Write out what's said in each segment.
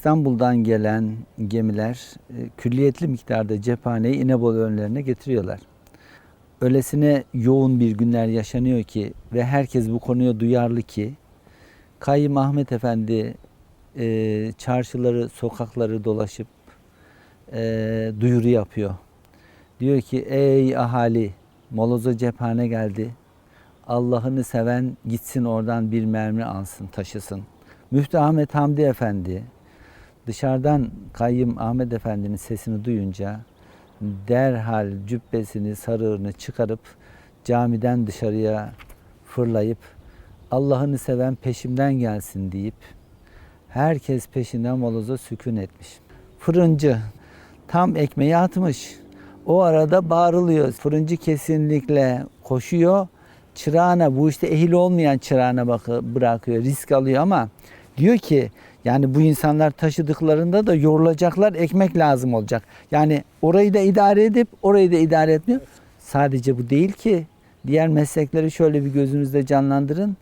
İstanbul'dan gelen gemiler e, külliyetli miktarda cephaneyi İnebolu önlerine getiriyorlar. Öylesine yoğun bir günler yaşanıyor ki ve herkes bu konuya duyarlı ki Kayyım Ahmet Efendi e, çarşıları, sokakları dolaşıp e, duyuru yapıyor. Diyor ki ey ahali Moloza cephane geldi. Allah'ını seven gitsin oradan bir mermi alsın, taşısın. Müftü Ahmet Hamdi Efendi dışarıdan Kayyım Ahmet Efendi'nin sesini duyunca derhal cübbesini, sarığını çıkarıp camiden dışarıya fırlayıp Allah'ını seven peşimden gelsin deyip herkes peşinden moloza sükun etmiş. Fırıncı tam ekmeği atmış. O arada bağırılıyor. Fırıncı kesinlikle koşuyor. Çırağına bu işte ehil olmayan çırağına bakı bırakıyor. Risk alıyor ama diyor ki yani bu insanlar taşıdıklarında da yorulacaklar. Ekmek lazım olacak. Yani orayı da idare edip orayı da idare etmiyor. Sadece bu değil ki. Diğer meslekleri şöyle bir gözünüzde canlandırın.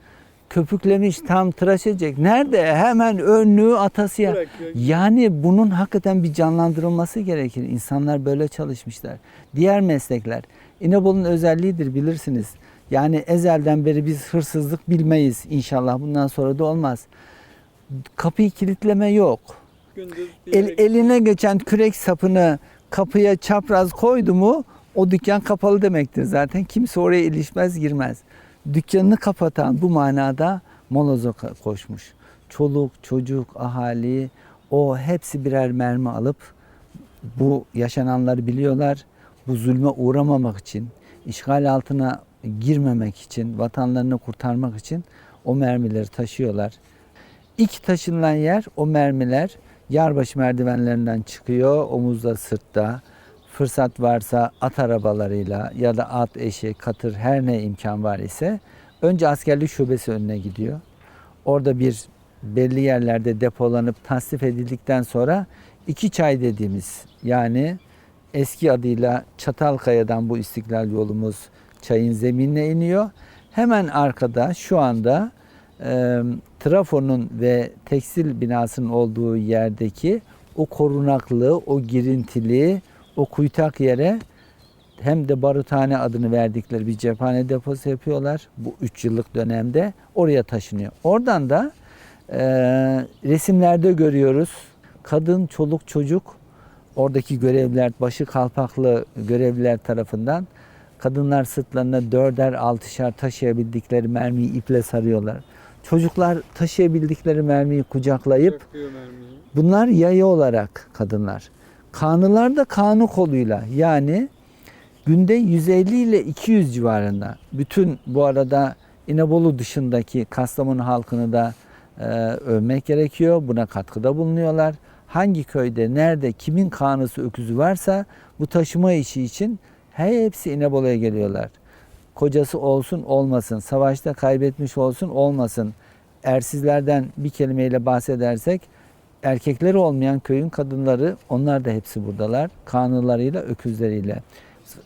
Köpüklemiş tam tıraş edecek. Nerede? Hemen önlüğü atasıya. Yani bunun hakikaten bir canlandırılması gerekir. İnsanlar böyle çalışmışlar. Diğer meslekler. İnebolu'nun özelliğidir bilirsiniz. Yani ezelden beri biz hırsızlık bilmeyiz inşallah. Bundan sonra da olmaz. Kapıyı kilitleme yok. Gündüz El, eline geçen kürek sapını kapıya çapraz koydu mu o dükkan kapalı demektir zaten. Kimse oraya ilişmez girmez. Dükkanını kapatan bu manada moloza koşmuş. Çoluk, çocuk, ahali o hepsi birer mermi alıp bu yaşananları biliyorlar. Bu zulme uğramamak için, işgal altına girmemek için, vatanlarını kurtarmak için o mermileri taşıyorlar. İlk taşınılan yer o mermiler Yarbaşı merdivenlerinden çıkıyor, omuzda sırtta. Fırsat varsa at arabalarıyla ya da at, eşek, katır her ne imkan var ise önce askerlik şubesi önüne gidiyor. Orada bir belli yerlerde depolanıp tasnif edildikten sonra iki çay dediğimiz yani eski adıyla Çatalkaya'dan bu istiklal yolumuz çayın zeminine iniyor. Hemen arkada şu anda trafonun ve tekstil binasının olduğu yerdeki o korunaklı, o girintili, o kuytak yere hem de baruthane adını verdikleri bir cephane deposu yapıyorlar. Bu 3 yıllık dönemde oraya taşınıyor. Oradan da e, resimlerde görüyoruz. Kadın, çoluk, çocuk oradaki görevliler, başı kalpaklı görevliler tarafından kadınlar sırtlarına dörder, altışar taşıyabildikleri mermiyi iple sarıyorlar. Çocuklar taşıyabildikleri mermiyi kucaklayıp. Bunlar yayı olarak kadınlar. Kanılar da kanı koluyla yani günde 150 ile 200 civarında. Bütün bu arada İnebolu dışındaki Kastamonu halkını da e, övmek gerekiyor. Buna katkıda bulunuyorlar. Hangi köyde, nerede, kimin kanısı, öküzü varsa bu taşıma işi için hepsi İnebolu'ya geliyorlar. Kocası olsun olmasın, savaşta kaybetmiş olsun olmasın. Ersizlerden bir kelimeyle bahsedersek erkekleri olmayan köyün kadınları onlar da hepsi buradalar. Kanılarıyla, öküzleriyle.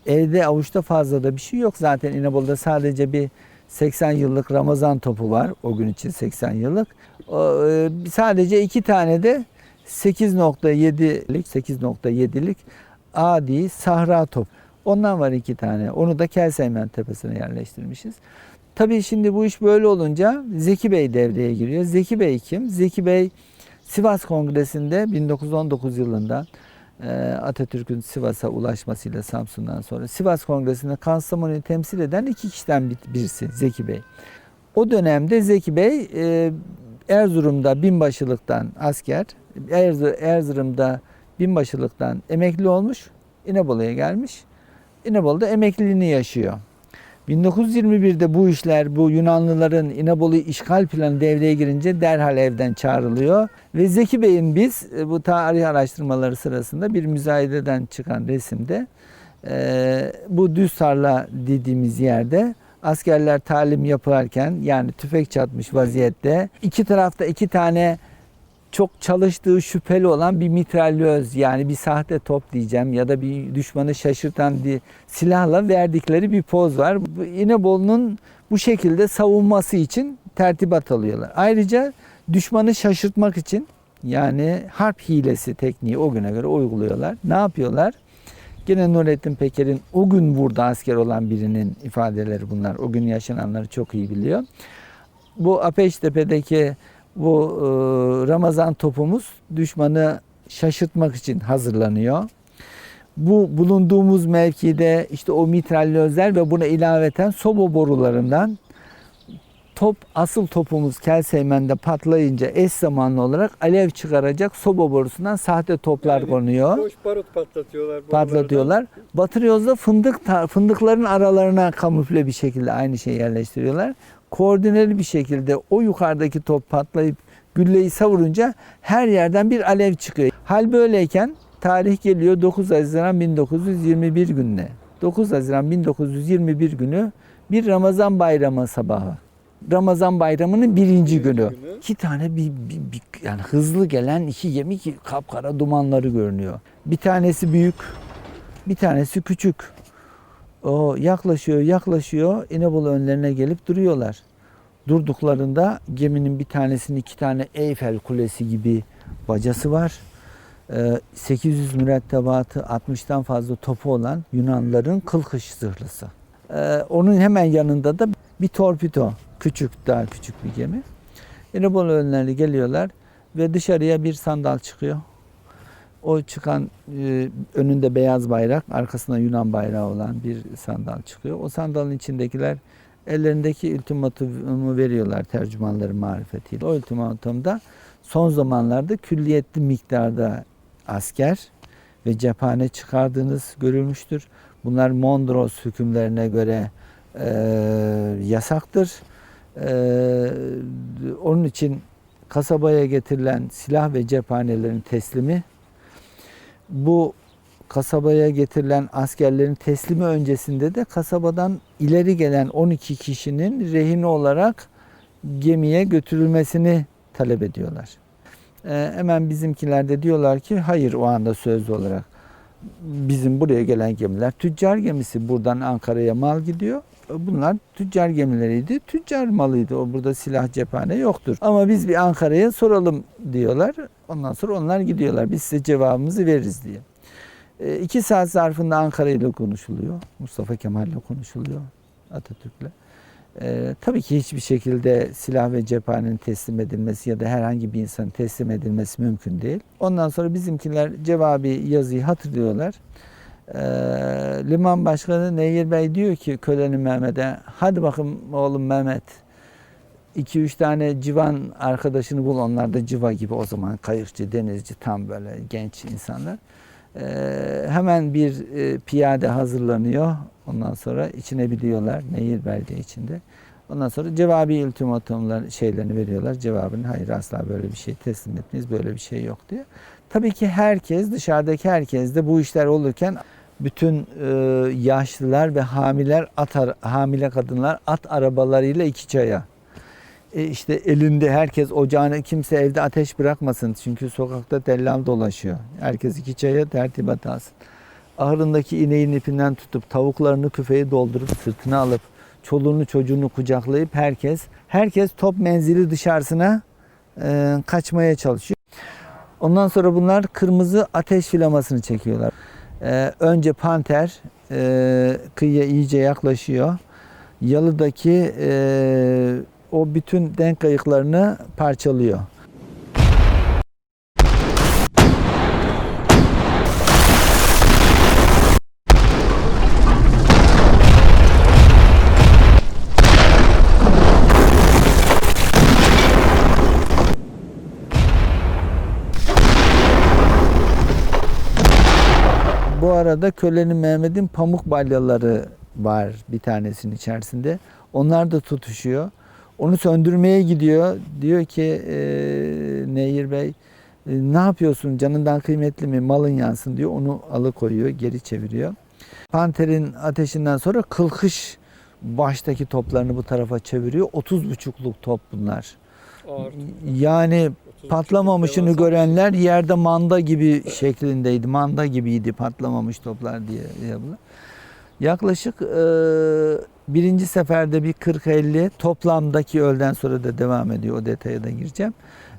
Evde avuçta fazla da bir şey yok zaten İnebolu'da sadece bir 80 yıllık Ramazan topu var. O gün için 80 yıllık. E, sadece iki tane de 8.7'lik 8.7'lik adi sahra top. Ondan var iki tane. Onu da Kelseymen tepesine yerleştirmişiz. Tabii şimdi bu iş böyle olunca Zeki Bey devreye giriyor. Zeki Bey kim? Zeki Bey Sivas Kongresi'nde 1919 yılında e, Atatürk'ün Sivas'a ulaşmasıyla Samsun'dan sonra Sivas Kongresi'nde Kastamonu'yu temsil eden iki kişiden bir- birisi Zeki Bey. O dönemde Zeki Bey e, Erzurum'da binbaşılıktan asker, Erzu- Erzurum'da binbaşılıktan emekli olmuş, İnebolu'ya gelmiş. İnebolu'da emekliliğini yaşıyor. 1921'de bu işler bu Yunanlıların İnebolu işgal planı devreye girince derhal evden çağrılıyor. Ve Zeki Bey'in biz e, bu tarih araştırmaları sırasında bir müzayededen çıkan resimde e, bu düz tarla dediğimiz yerde askerler talim yaparken yani tüfek çatmış vaziyette iki tarafta iki tane çok çalıştığı şüpheli olan bir mitralyöz yani bir sahte top diyeceğim ya da bir düşmanı şaşırtan bir silahla verdikleri bir poz var. İnebolu'nun bu şekilde savunması için tertibat alıyorlar. Ayrıca düşmanı şaşırtmak için Yani harp hilesi tekniği o güne göre uyguluyorlar. Ne yapıyorlar? Gene Nurettin Peker'in o gün burada asker olan birinin ifadeleri bunlar. O gün yaşananları çok iyi biliyor. Bu Apeştepe'deki bu e, Ramazan topumuz düşmanı şaşırtmak için hazırlanıyor. Bu bulunduğumuz mevkide işte o mitralyözler ve buna ilaveten soba borularından top asıl topumuz Kelseymen'de patlayınca eş zamanlı olarak alev çıkaracak soba borusundan sahte toplar Yani konuyor. Boş barut patlatıyorlar. Patlatıyorlar. Batırıyoruz da fındık fındıkların aralarına kamufle bir şekilde aynı şeyi yerleştiriyorlar. Koordineli bir şekilde o yukarıdaki top patlayıp gülleyi savurunca her yerden bir alev çıkıyor. Hal böyleyken tarih geliyor 9 Haziran 1921 gününe. 9 Haziran 1921 günü bir Ramazan bayramı sabahı. Ramazan bayramının birinci günü. İki tane bir, bir- bir- yani hızlı gelen iki gemi ki kapkara dumanları görünüyor. Bir tanesi büyük, bir tanesi küçük. O yaklaşıyor, yaklaşıyor. İnebolu önlerine gelip duruyorlar. Durduklarında geminin bir tanesinin iki tane Eyfel Kulesi gibi bacası var. Ee, 800 mürettebatı 60'tan fazla topu olan Yunanların kılkış zırhlısı. Ee, onun hemen yanında da bir torpido, küçük daha küçük bir gemi. İnebolu önlerine geliyorlar ve dışarıya bir sandal çıkıyor. O çıkan e, önünde beyaz bayrak, arkasında Yunan bayrağı olan bir sandal çıkıyor. O sandalın içindekiler ellerindeki ultimatumu veriyorlar tercümanların marifetiyle. O ultimatumda son zamanlarda külliyetli miktarda asker ve cephane çıkardığınız görülmüştür. Bunlar Mondros hükümlerine göre e, yasaktır. E, onun için kasabaya getirilen silah ve cephanelerin teslimi bu kasabaya getirilen askerlerin teslimi öncesinde de kasabadan ileri gelen 12 kişinin rehin olarak gemiye götürülmesini talep ediyorlar. Ee, hemen bizimkiler de diyorlar ki hayır o anda sözlü olarak bizim buraya gelen gemiler tüccar gemisi buradan Ankara'ya mal gidiyor. Bunlar tüccar gemileriydi. Tüccar malıydı. O burada silah cephane yoktur. Ama biz bir Ankara'ya soralım diyorlar. Ondan sonra onlar gidiyorlar. Biz size cevabımızı veririz diye. E, iki saat zarfında Ankara ile konuşuluyor. Mustafa Kemal ile konuşuluyor. Atatürk'le. E, tabii ki hiçbir şekilde silah ve cephanenin teslim edilmesi ya da herhangi bir insanın teslim edilmesi mümkün değil. Ondan sonra bizimkiler cevabı yazıyı hatırlıyorlar. E, Liman Başkanı Nehir Bey diyor ki Köleni Mehmet'e hadi bakın oğlum Mehmet 2-3 tane civan arkadaşını bul. Onlar da civa gibi o zaman kayıkçı, denizci tam böyle genç insanlar. Ee, hemen bir e, piyade hazırlanıyor. Ondan sonra içine biliyorlar nehir belde içinde. Ondan sonra cevabi ultimatumlar şeylerini veriyorlar. Cevabını hayır asla böyle bir şey teslim etmeyiz. Böyle bir şey yok diyor. Tabii ki herkes dışarıdaki herkes de bu işler olurken bütün e, yaşlılar ve hamiler at hamile kadınlar at arabalarıyla iki çaya. E işte elinde herkes ocağını kimse evde ateş bırakmasın. Çünkü sokakta dellal dolaşıyor. Herkes iki çaya tertibat alsın. Ahırındaki ineğin ipinden tutup tavuklarını küfeyi doldurup sırtına alıp çoluğunu çocuğunu kucaklayıp herkes herkes top menzili dışarısına e, kaçmaya çalışıyor. Ondan sonra bunlar kırmızı ateş filamasını çekiyorlar. E, önce panter e, kıyıya iyice yaklaşıyor. Yalıdaki e, o bütün denk kayıklarını parçalıyor. Arada kölenin Mehmet'in pamuk balyaları var bir tanesinin içerisinde. Onlar da tutuşuyor. Onu söndürmeye gidiyor. Diyor ki e, Nehir Bey e, ne yapıyorsun canından kıymetli mi malın yansın diyor. Onu alıkoyuyor geri çeviriyor. Panter'in ateşinden sonra kılkış baştaki toplarını bu tarafa çeviriyor. 30 buçukluk top bunlar. Ağır. Yani 30 patlamamışını görenler yerde manda gibi şeklindeydi. Manda gibiydi patlamamış toplar diye yapılan. Yaklaşık e, birinci seferde bir 40-50 toplamdaki öğleden sonra da devam ediyor. O detaya da gireceğim.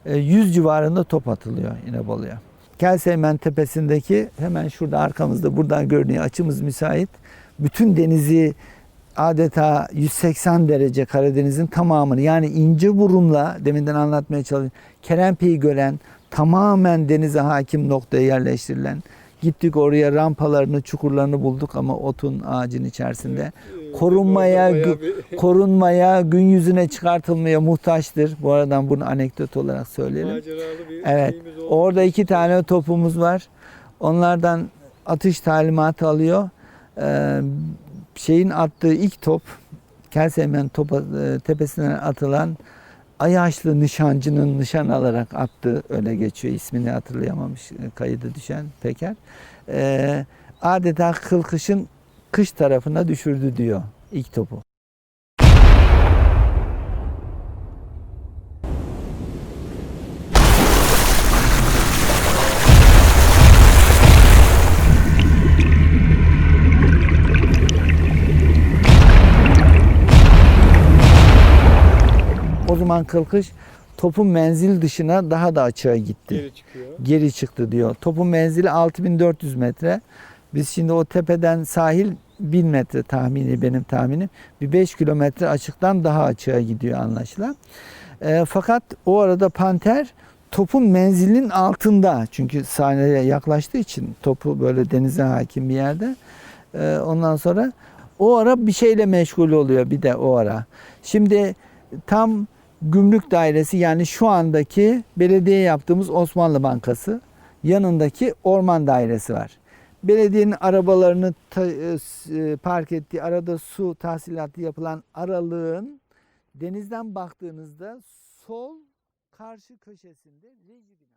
e, 100 civarında top atılıyor İnebolu'ya. Kelseymen Tepesi'ndeki hemen şurada arkamızda buradan görünüyor açımız müsait. Bütün denizi adeta 180 derece Karadeniz'in tamamını yani ince burumla deminden anlatmaya çalışıyorum. Kerempe'yi gören tamamen denize hakim noktaya yerleştirilen gittik oraya rampalarını çukurlarını bulduk ama otun ağacın içerisinde korunmaya, bir korunmaya gün yüzüne çıkartılmaya muhtaçtır. Bu aradan bunu anekdot olarak söyleyelim. Evet. Orada iki tane topumuz var. Onlardan atış talimatı alıyor. Ee, şeyin attığı ilk top Kelseymen topa, e, tepesinden atılan Ayaşlı nişancının nişan alarak attığı öyle geçiyor. ismini hatırlayamamış e, kayıda düşen Peker. Ee, adeta kılkışın kış tarafına düşürdü diyor ilk topu. Zaman kılkış topun menzil dışına daha da açığa gitti. geri çıkıyor. Geri çıktı diyor. Topun menzili 6400 metre. Biz şimdi o tepeden sahil 1000 metre tahmini benim tahminim. Bir 5 kilometre açıktan daha açığa gidiyor anlaşılan. E, fakat o arada panter topun menzilinin altında. Çünkü sahneye yaklaştığı için topu böyle denize hakim bir yerde. E, ondan sonra o ara bir şeyle meşgul oluyor bir de o ara. Şimdi tam gümrük dairesi yani şu andaki belediye yaptığımız Osmanlı Bankası yanındaki orman dairesi var. Belediyenin arabalarını e, e, park ettiği arada su tahsilatı yapılan aralığın denizden baktığınızda sol karşı köşesinde reji.